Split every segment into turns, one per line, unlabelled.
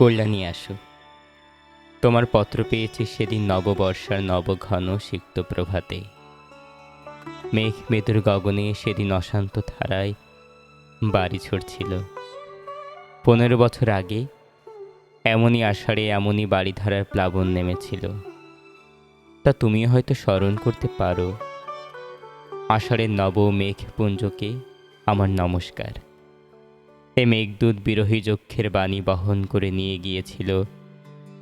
কল্যাণী আসো। তোমার পত্র পেয়েছি সেদিন নববর্ষার নবঘন সিক্ত প্রভাতে। মেঘ মেদুর গগনে সেদিন অশান্ত ধারায় বাড়ি ছড়ছিল পনেরো বছর আগে এমনই আষাঢ়ে এমনই বাড়িধারার প্লাবন নেমেছিল। তা তুমি হয়তো স্মরণ করতে পারো। আষাঢ়ের নব মেঘপুঞ্জকে আমার নমস্কার। এ মেঘদূত বিরোহী যক্ষের বাণী বহন করে নিয়ে গিয়েছিল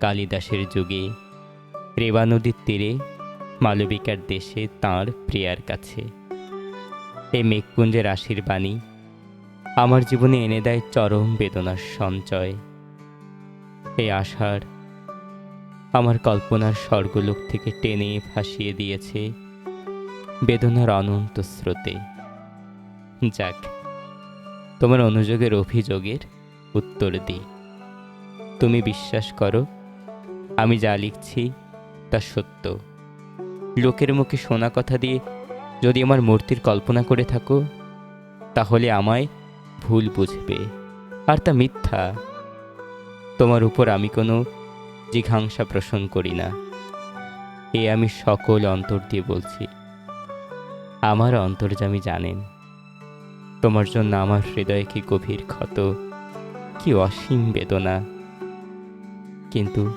কালিদাসের যুগে। রেবা নদীর তীরে মালবিকার দেশে তাঁর প্রিয়ার কাছে। এই মেঘপুঞ্জের আশির বাণী আমার জীবনে এনে দেয় চরম বেদনার সঞ্চয়। এই আশার আমার কল্পনার স্বর্গলোক থেকে টেনে ফাঁসিয়ে দিয়েছে বেদনার অনন্ত স্রোতে। যাক তোমার অনুযোগের অভিযোগের উত্তর দিই। তুমি বিশ্বাস করো, আমি যা লিখছি তা সত্য। লোকের মুখে শোনা কথা দিয়ে যদি আমার মূর্তির কল্পনা করে থাকো, তাহলে আমায় ভুল বুঝবে, আর তা মিথ্যা। তোমার উপর আমি কোনো জিঘাংসা পোষণ করি না। এ আমি সকল অন্তর দিয়ে বলছি। আমার অন্তর্জামী জানেন। তোমার জন্য আমার হৃদয়ে কি গভীর ক্ষত, কি অসীম বেদনা। কিন্তু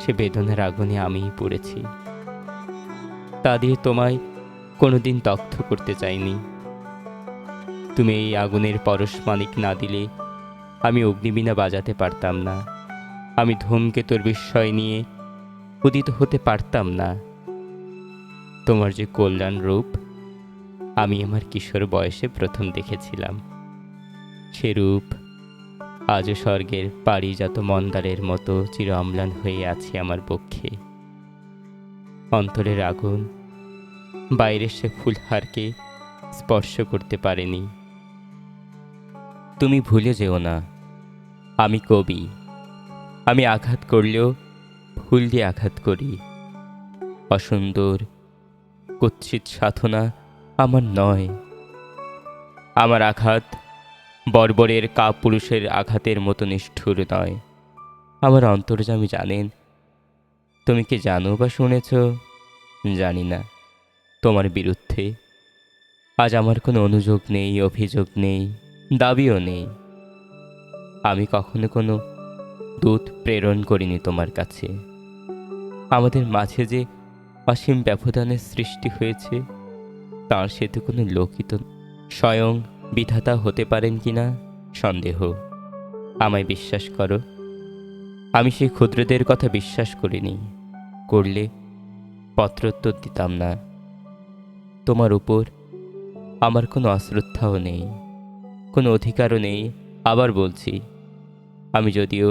সে বেদনার আগুনে আমিই পড়েছি। তা দিয়ে তোমায় কোনোদিন দগ্ধ করতে চাইনি। তুমি এই আগুনের পরশমানিক না দিলে আমি অগ্নিবীণা বাজাতে পারতাম না। আমি ধূমকেতুর বিস্ময় নিয়ে উদিত হতে পারতাম না। তোমার যে কল্যাণ রূপ আমি আমার কিশোর বয়সে প্রথম দেখেছিলাম। সে রূপ আজও স্বর্গের পারিজাত মন্দারের মতো চির অম্লান হয়ে আছে আমার পক্ষে। অন্তরের আগুন বাইরের সে ফুলহারকে স্পর্শ করতে পারেনি। তুমি ভুলে যেও না, আমি কবি। আমি আঘাত করলেও ফুল দিয়ে আঘাত করি। অসুন্দর, কুৎসিত সাধনা আমার নয়। আমার আঘাত বর্বরের কাপুরুষের আঘাতের মতো নিষ্ঠুর নয়। আমার অন্তর্জামী জানেন। তুমি কি জানো বা শুনেছ? জানি না। তোমার বিরুদ্ধে। আজ আমার কোনো অনুযোগ নেই, অভিযোগ নেই, দাবিও নেই। আমি কখনো কোনো দূত প্রেরণ করিনি তোমার কাছে। আমাদের মাঝে যে অসীম ব্যবধানের সৃষ্টি হয়েছে তার সে তো কোনো লোকিত স্বয়ং বিধাতা হতে পারেন কি না? সন্দেহ। আমায় বিশ্বাস করো, আমি সেই ক্ষুদ্রদের কথা বিশ্বাস করিনি। করলে পত্রোত্তর দিতাম না। তোমার উপর আমার কোনো অশ্রদ্ধাও নেই, কোনো অধিকারও নেই। আবার বলছি, আমি যদিও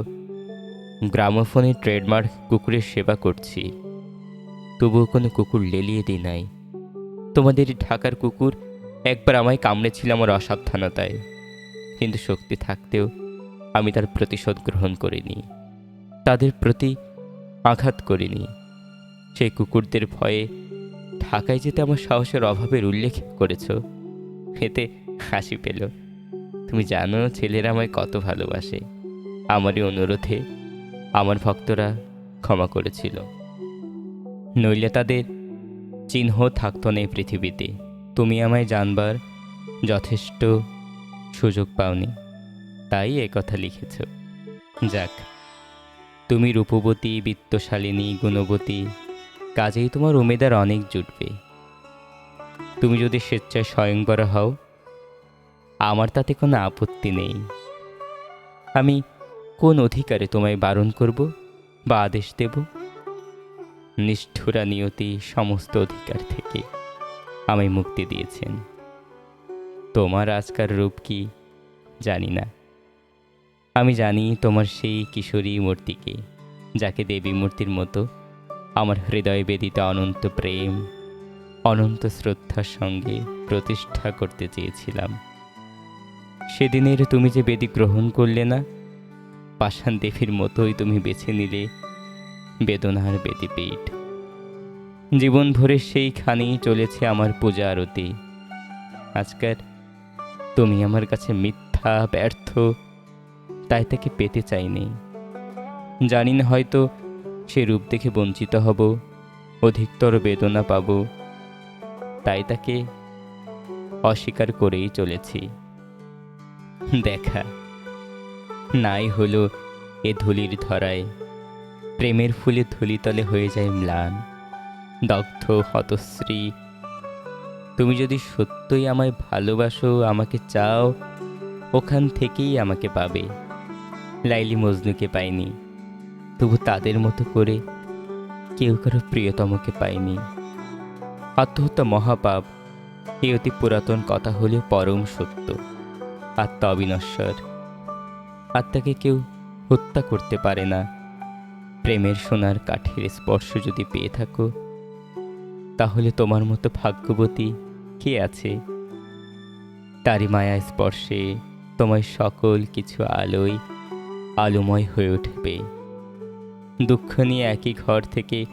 গ্রামোফোনে ট্রেডমার্ক কুকুরের সেবা করছি, তবুও কোনো কুকুর লেলিয়ে দিই নাই। তোমাদের ঢাকার কুকুর একবার আমায় কামড়েছিল আমার অসাবধানতায়। কিন্তু শক্তি থাকতেও আমি তার প্রতিশোধ গ্রহণ করিনি। তাদের প্রতি আঘাত করিনি। সেই কুকুরদের ভয়ে ঢাকায় যেতে আমার সাহসের অভাবের উল্লেখ করেছ। এতে হাসি পেল। তুমি জানো, ছেলেরা আমায় কত ভালোবাসে। আমারই অনুরোধে আমার ভক্তরা ক্ষমা করেছিল। নইলে তাদের চিহ্ন থাকতো না এই পৃথিবীতে। তুমি আমায় জানবার যথেষ্ট সুযোগ পাওনি। তাই কথা লিখেছ। যাক, তুমি রূপবতী, বিত্তশালিনী, গুণবতী, কাজেই তোমার উমেদার অনেক জুটবে। তুমি যদি স্বেচ্ছায় স্বয়ংবরা হও, আমার তাতে কোনো আপত্তি নেই। আমি কোন অধিকারে তোমায় বারণ করব বা আদেশ দেব? নিষ্ঠুরা নিয়তি সমস্ত অধিকার থেকে আমায় মুক্তি দিয়েছেন। তোমার আজকার রূপ কি? জানি না। আমি জানি তোমার সেই কিশোরী মূর্তিকে, যাকে দেবী মূর্তির মতো আমার হৃদয় বেদিত অনন্ত প্রেম, অনন্ত শ্রদ্ধার সঙ্গে প্রতিষ্ঠা করতে চেয়েছিলাম। সেদিনের তুমি যে বেদি গ্রহণ করলে না, পাষাণ দেবীর মতোই তুমি বেছে নিলে বেদনার বেদিপীঠ। জীবন ভরে সেইখানেই চলেছে আমার পূজা আরতি। আজকার তুমি আমার কাছে মিথ্যা, ব্যর্থ, তাই তাকে পেতে চাইনি। জানি না হয়তো সে রূপ দেখে বঞ্চিত হব, অধিকতর বেদনা পাব। তাই তাকে অস্বীকার করেই চলেছি। দেখা, নাই হলো এ ধুলির ধরায়। প্রেমের ফুলে ধুলিতলে হয়ে যায় ম্লান। দগ্ধ হতশ্রী, তুমি যদি সত্যই আমায় ভালোবাসো, আমাকে চাও, ওখান থেকেই আমাকে পাবে। লাইলি মজনুকে পাইনি, তবু তাদের মতো করে কেউ কারও প্রিয়তমকে পায়নি আত্মহত্যা মহাপাপ, এই অতি পুরাতন কথা হলেও পরম সত্য, আত্মা অবিনশ্বর। আত্মাকে কেউ হত্যা করতে পারে না। প্রেমের সোনার কাঠের স্পর্শ যদি পেয়ে থাকো, তাহলে তোমার মতো ভাগ্যবতী কে আছে? তারি মায়া স্পর্শে তোমার সকল কিছু আলোয়, আলোময় হয়ে উঠবে। দুঃখ নিয়ে একই ঘর থেকে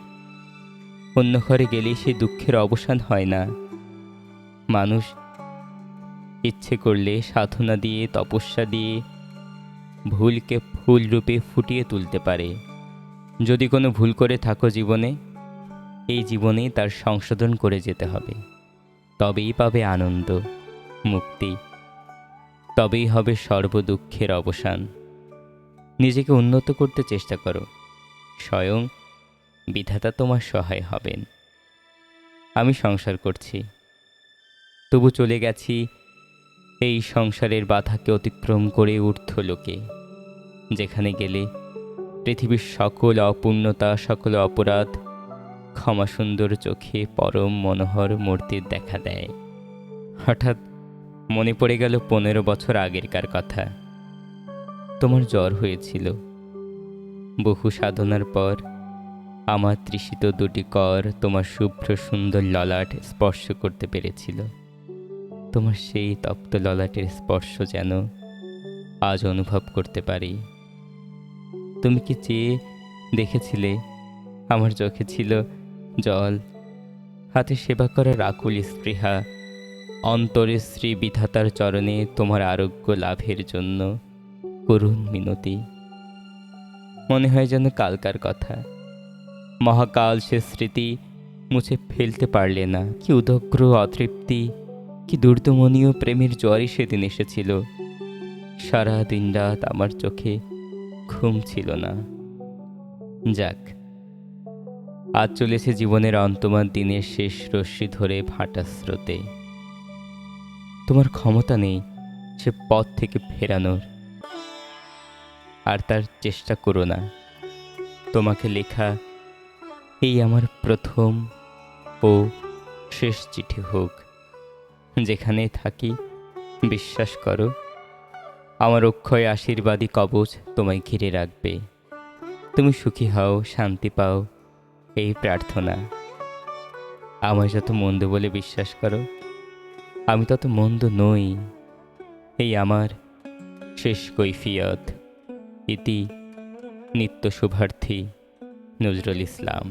অন্য ঘরে গেলেই সেই দুঃখের অবসান হয় না। মানুষ ইচ্ছে করলে সাধনা দিয়ে, তপস্যা দিয়ে, ভুলকে ফুল রূপে ফুটিয়ে তুলতে পারে। যদি কোনো ভুল করে থাকো জীবনে, এই জীবনেই তার সংশোধন করে যেতে হবে। তবেই পাবে আনন্দ, মুক্তি। তবেই হবে সর্বদুঃখের অবসান। নিজেকে উন্নত করতে চেষ্টা করো। স্বয়ং বিধাতা তোমার সহায় হবেন। আমি সংসার করছি। তবু চলে গেছি এই সংসারের বাধাকে অতিক্রম করে ঊর্ধ্ব লোকে, যেখানে গেলে পৃথিবীর সকল অপূর্ণতা, সকল অপরাধ ক্ষমা সুন্দর চোখে পরম মনোহর মূর্তির দেখা দেয়। হঠাৎ মনে পড়ে গেল পনেরো বছর আগেরকার কথা। তোমার জ্বর হয়েছিল। বহু সাধনার পর আমার তৃষিত দুটি কর তোমার শুভ্র সুন্দর ললাট স্পর্শ করতে পেরেছিল। তোমার সেই তপ্ত ললাটের স্পর্শ যেন আজ অনুভব করতে পারি। তুমি কি চেয়ে দেখেছিলে? আমার চোখে ছিল জল। হাতে সেবা করার আকুল স্পৃহা। অন্তরে শ্রী বিধাতার চরণে তোমার আরোগ্য লাভের জন্য করুণ মিনতি। মনে হয় যেন কালকার কথা। মহাকাল সে স্মৃতি মুছে ফেলতে পারলে না। কি উদগ্র অতৃপ্তি, কি দুর্দমনীয় প্রেমের জ্বরই সেদিন এসেছিল। সারা দিন রাত আমার চোখে ঘুম ছিল না। যাক, আজ চলেছে জীবনের অন্তমান দিনের শেষ রশ্মি ধরে ভাটা স্রোতে। তোমার ক্ষমতা নেই সে পথ থেকে ফেরানোর, আর তার চেষ্টা করো না। তোমাকে লেখা এই আমার প্রথম ও শেষ চিঠি হোক, যেখানে থাকি বিশ্বাস করো। আমার অক্ষয় আশীর্বাদী কবচ তোমায় ঘিরে রাখবে। তুমি সুখী হও, শান্তি পাও, এই প্রার্থনা। আমায় যত মন্দ বলে বিশ্বাস করো, আমি তত মন্দ নই। এই আমার শেষ কৈফিয়ত, ইতি নিত্য শুভার্থী নজরুল ইসলাম।